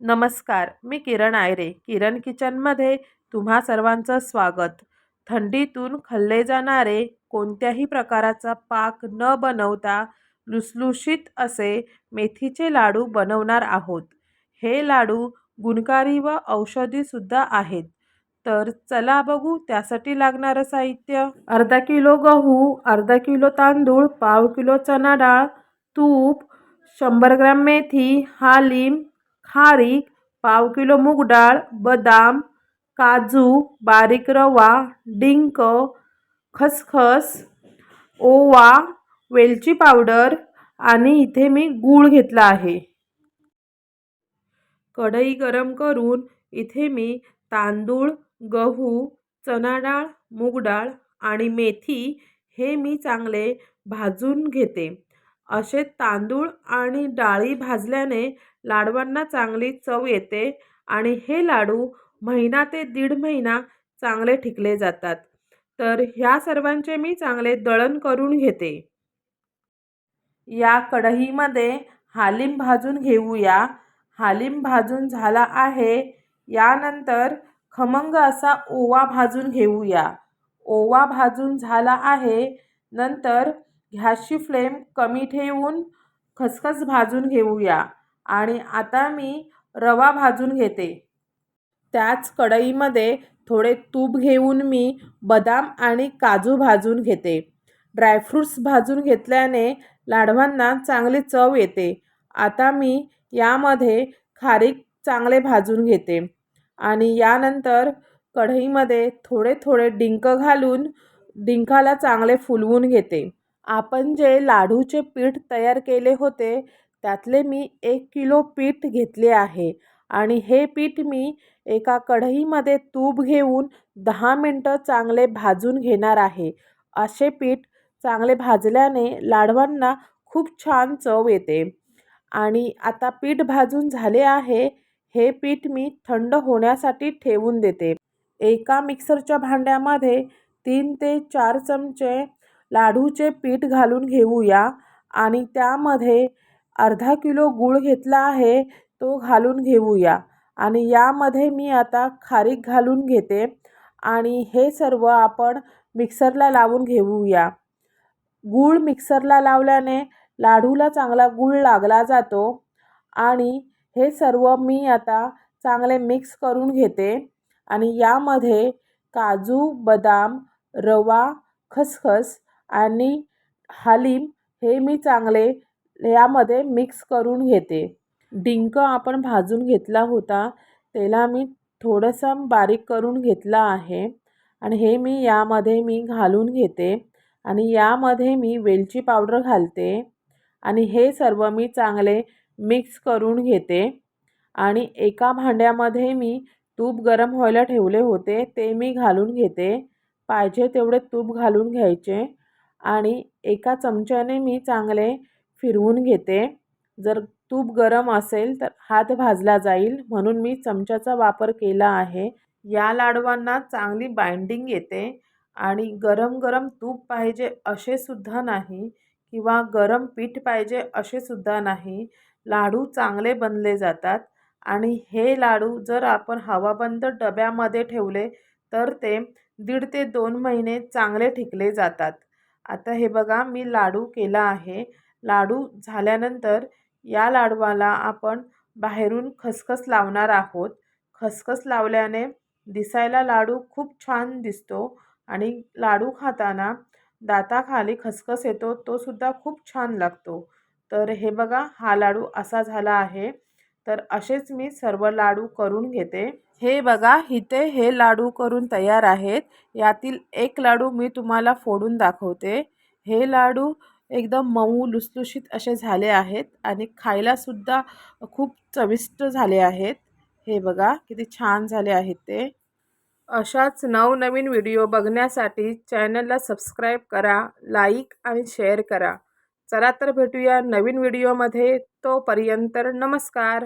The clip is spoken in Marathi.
नमस्कार मी किरण आयरे. किरण किचनमध्ये तुम्हा सर्वांचं स्वागत. थंडीतून खाल्ले जाणारे कोणत्याही प्रकाराचा पाक न बनवता लुसलुशीत असे मेथीचे लाडू बनवणार आहोत. हे लाडू गुणकारी व औषधीसुद्धा आहेत. तर चला बघू त्यासाठी लागणारं साहित्य. अर्धा किलो गहू अर्धा किलो तांदूळ पाव किलो चणा डाळ तूप शंभर ग्रॅम मेथी हा लिंब खारीक पाव किलो मूग डाळ बदाम काजू बारीक रवा डिंक खसखस ओवा वेलची पावडर आणि इथे मी गूळ घेतला आहे. कढई गरम करून इथे मी तांदूळ गहू चणा डाळ मूग डाळ आणि मेथी हे मी चांगले भाजून घेते. असे तांदूळ आणि डाळी भाजल्याने लाडवांना चांगली चव येते आणि हे लाडू महिना ते दीड महिना चांगले टिकले जातात. तर ह्या सर्वांचे मी चांगले दळण करून घेते. या कढईमध्ये हालीम भाजून घेऊया. हालीम भाजून झाला आहे. यानंतर खमंग असा ओवा भाजून घेऊया. ओवा भाजून झाला आहे. नंतर गॅसची फ्लेम कमी ठेवून खसखस भाजून घेऊया. आणि आता मी रवा भाजून घेते. त्याच कढईमध्ये थोडे तूप घेऊन मी बदाम आणि काजू भाजून घेते. ड्रायफ्रूट्स भाजून घेतल्याने लाडवांना चांगली चव येते. आता मी यामध्ये खारीक चांगले भाजून घेते. आणि यानंतर कढईमध्ये थोडे थोडे डिंक घालून डिंकाला चांगले फुलवून घेते. आपण जे लाडूचे पीठ तयार केले होते त्यातले मी एक किलो पीठ घेतले आहे आणि हे पीठ मी एका कढईमध्ये तूप घेऊन दहा मिनटं चांगले भाजून घेणार आहे. असे पीठ चांगले भाजल्याने लाडवांना खूप छान चव येते. आणि आता पीठ भाजून झाले आहे हे पीठ मी थंड होण्यासाठी ठेवून देते. एका मिक्सरच्या भांड्यामध्ये तीन ते चार चमचे लाडूचे पीठ घालून घेऊया. आणि त्यामध्ये अर्धा किलो गूळ घेतला आहे तो घालून घेऊया. आणि यामध्ये मी आता खारीक घालून घेते. आणि हे सर्व आपण मिक्सरला लावून घेऊया. गूळ मिक्सरला लावल्याने लाडूला चांगला गूळ लागला जातो. आणि हे सर्व मी आता चांगले मिक्स करून घेते. आणि यामध्ये काजू बदाम रवा खसखस आणि हालीम हे मी चांगले यामध्ये मिक्स करून घेते. डिंक आपण भाजून घेतला होता त्याला मी थोडंसं बारीक करून घेतला आहे. आणि हे मी यामध्ये मी घालून घेते. आणि यामध्ये मी वेलची पावडर घालते. आणि हे सर्व मी चांगले मिक्स करून घेते. आणि एका भांड्यामध्ये मी तूप गरम व्हायला ठेवले होते ते मी घालून घेते. पाहिजे तेवढे तूप घालून घ्यायचे. आणि एका चमच्याने मी चांगले फिरवून घेते. जर तूप गरम असेल तर हात भाजला जाईल म्हणून मी चमच्याचा वापर केला आहे. या लाडवांना चांगली बाइंडिंग येते आणि गरम गरम तूप पाहिजे असे सुद्धा नाही किंवा गरम पीठ पाहिजे असे सुद्धा नाही. लाडू चांगले बनले जातात आणि हे लाडू जर आपण हवाबंद डब्यामध्ये ठेवले तर ते दीड ते दोन महिने चांगले टिकले जातात. आता हे बघा मी लाडू केला आहे. लाडू झाल्यानंतर या लाडवाला आपण बाहेरून खसखस लावणार आहोत. खसखस लावल्याने दिसायला लाडू खूप छान दिसतो आणि लाडू खाताना दाताखाली खसखस येतो तो सुद्धा खूप छान लागतो. तर हे बघा हा लाडू असा झाला आहे. तर असेच मी सर्व लाडू करून घेते. हे बघा इथे हे लाडू करून तयार आहेत. यातील एक लाडू मी तुम्हाला फोडून दाखवते. हे लाडू एकदम मऊ लुसलुशीत असे झाले आहेत आणि खायलासुद्धा खूप चविष्ट झाले आहेत. हे बघा किती छान झाले आहेत ते. अशाच नवनवीन व्हिडिओ बघण्यासाठी चॅनलला सबस्क्राईब करा लाईक आणि शेअर करा. चला तर भेटूया नवीन व्हिडिओमध्ये. तोपर्यंत नमस्कार.